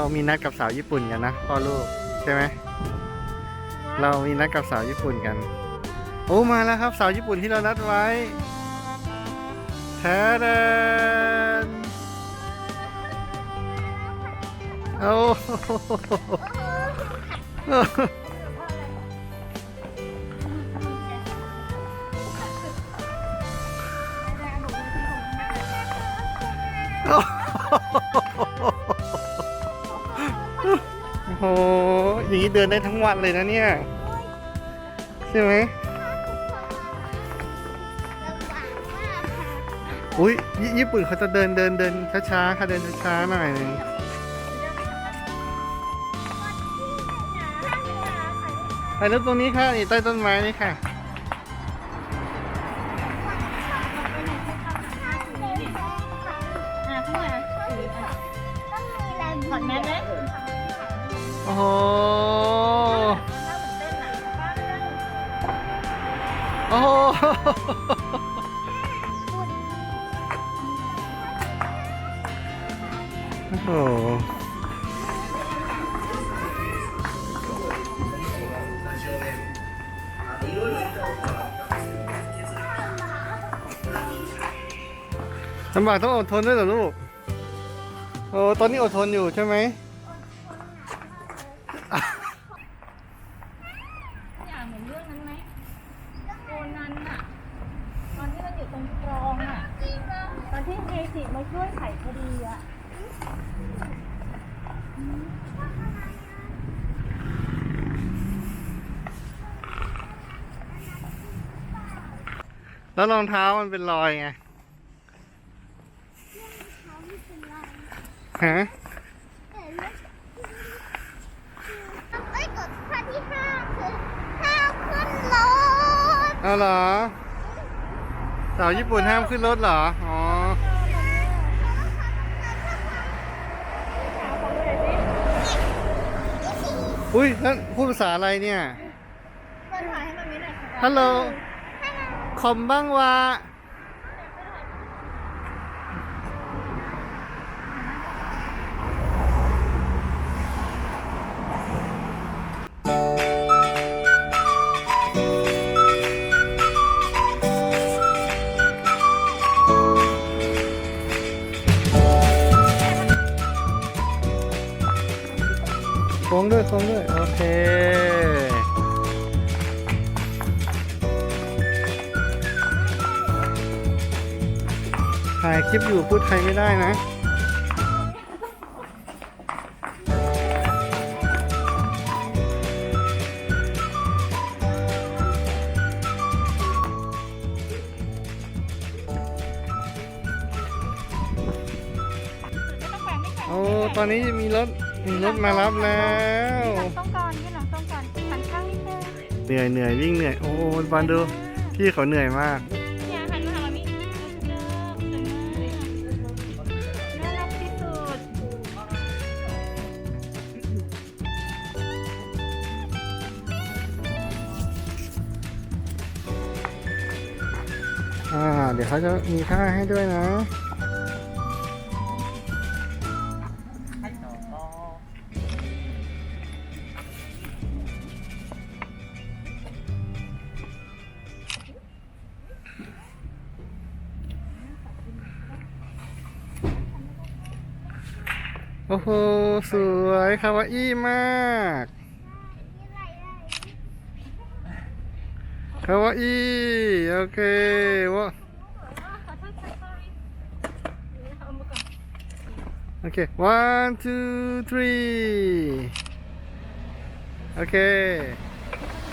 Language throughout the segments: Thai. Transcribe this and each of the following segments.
เรามีนัดกับสาวญี่ปุ่นกันนะพ่อลูกใช่ไหมเรามีนัดกับสาวญี่ปุ่นกัน โอ้มาแล้วครับสาวญี่ปุ่นที่เรานัดไว้แทนโอ้ เดินได้ทั้งวันเลยนะเนี่ย ใช่ไหมอุ้ยญี่ปุ่นเขาจะเดินเดินเดินช้าๆค่ะเดินช้าๆหน่อยนึงไปแล้วตรงนี้ค่ะนี่ใต้ต้นไม้นี่ค่ะ โอ้โหลำบากต้องอดทนด้วยเหรอลูก โอ้ตอนนี้อดทนอยู่ใช่ไหมอย่างเหมือนเรื่องนั้นไหม โคนันอะตอนที่มันอยู่ตรงคลองอะตอนที่เมจิมาช่วยไขคดีอะแล้วรองเท้ามันเป็นรอยไงฮะ เอ้ยกฎข้อที่ห้าคือห้ามขึ้นรถ เอาเหรอ สาวญี่ปุ่นห้ามขึ้นรถเหรอ อ๋อ อุ้ยนั่นพูดภาษาอะไรเนี่ยเปิดถ่ายให้มันมีหน่อยค่ะฮัลโหล คอมบ้างวะ ถ่ายคลิปอยู่พูดไทยไม่ได้นะไม่ต้องแปลงไม่แข็งโอ้ ตอนนี้มีรถ มีรถมารับแล้วหลังต้องก่อนยื่นหลังต้องก่อนหันข้างนิดนึงเหนื่อยเหนื่อยวิ่งเหนื่อย โอ้บอลดู พี่เขาเหนื่อยมาก อ่า เดี๋ยวเขาจะมีท่าให้ด้วยนะโอ้โห สวยคาวาอี้มาก Kawaii. Okay. wah. Okay. One, two, three. Okay.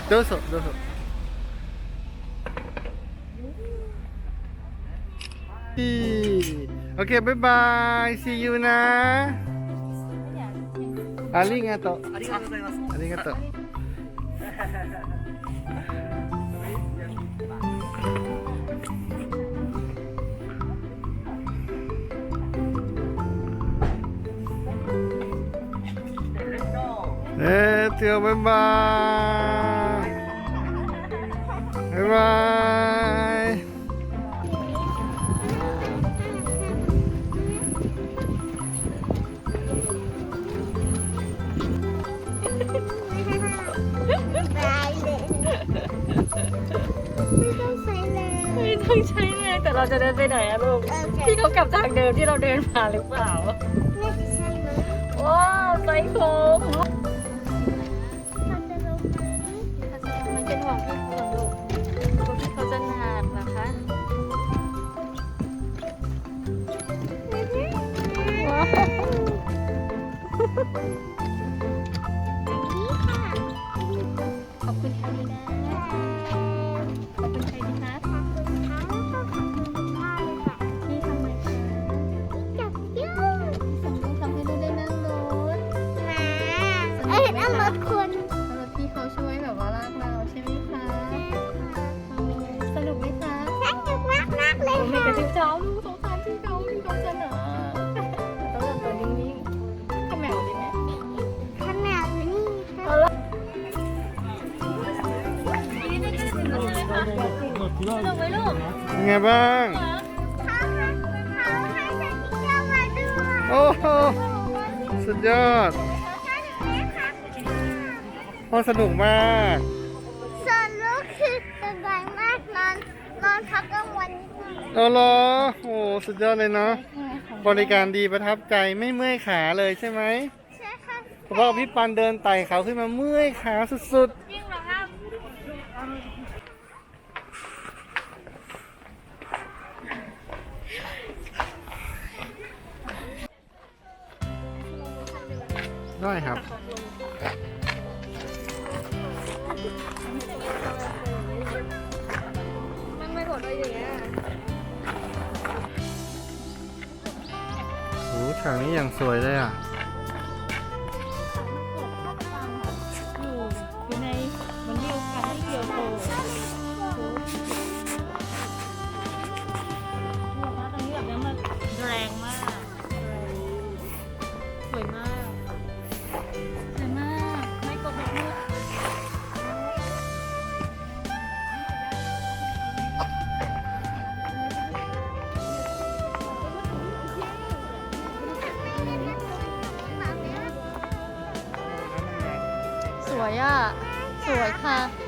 Doso, doso. Okay, bye bye. See you na. Iya. Arigato. Arigato. Arigato. เที่ยวบ๊ายบายบ๊ายบายไม่ต้องใช้แรงแต่เราจะเดินไปไหนอะลูก พี่เขากลับทางเดิมที่เราเดินมาหรือเปล่าไม่ใช่มั้งว้าวไซโค ๆเลยโอ้ไม่ค่ะกระทิบจ้อมสงสารพี่เขาพี่เขาจะหนาต้องทำตัวนิ่งๆขมแมวดีไหมขนาดนี้ค่ะเอาละนี่ได้แค่ถึงแล้วใช่ไหมคะสนุกไหมลูกเป็นไงบ้างเขาให้เขาให้ฉันที่เที่ยวมาด้วยโอ้โหสุดยอดสนุกไหมคะโอ้สนุกมาก ส่วนลูกคือสบายมาก นอนนอนพักกลางวันนิดหน่อยเอาเหรอโอ้สุดยอดเลยเนาะบริการดีประทับใจไม่เมื่อยขาเลยใช่ไหมใช่ค่ะเพราะว่าพี่ปันเดินไต่เขาขึ้นมาเมื่อยขาสุดจริงเหรอครับๆได้ครับ อย่างเงี้ยโอ้ฉากนี้อย่างสวยเลยอะ วยอะ สวยค่ะสวย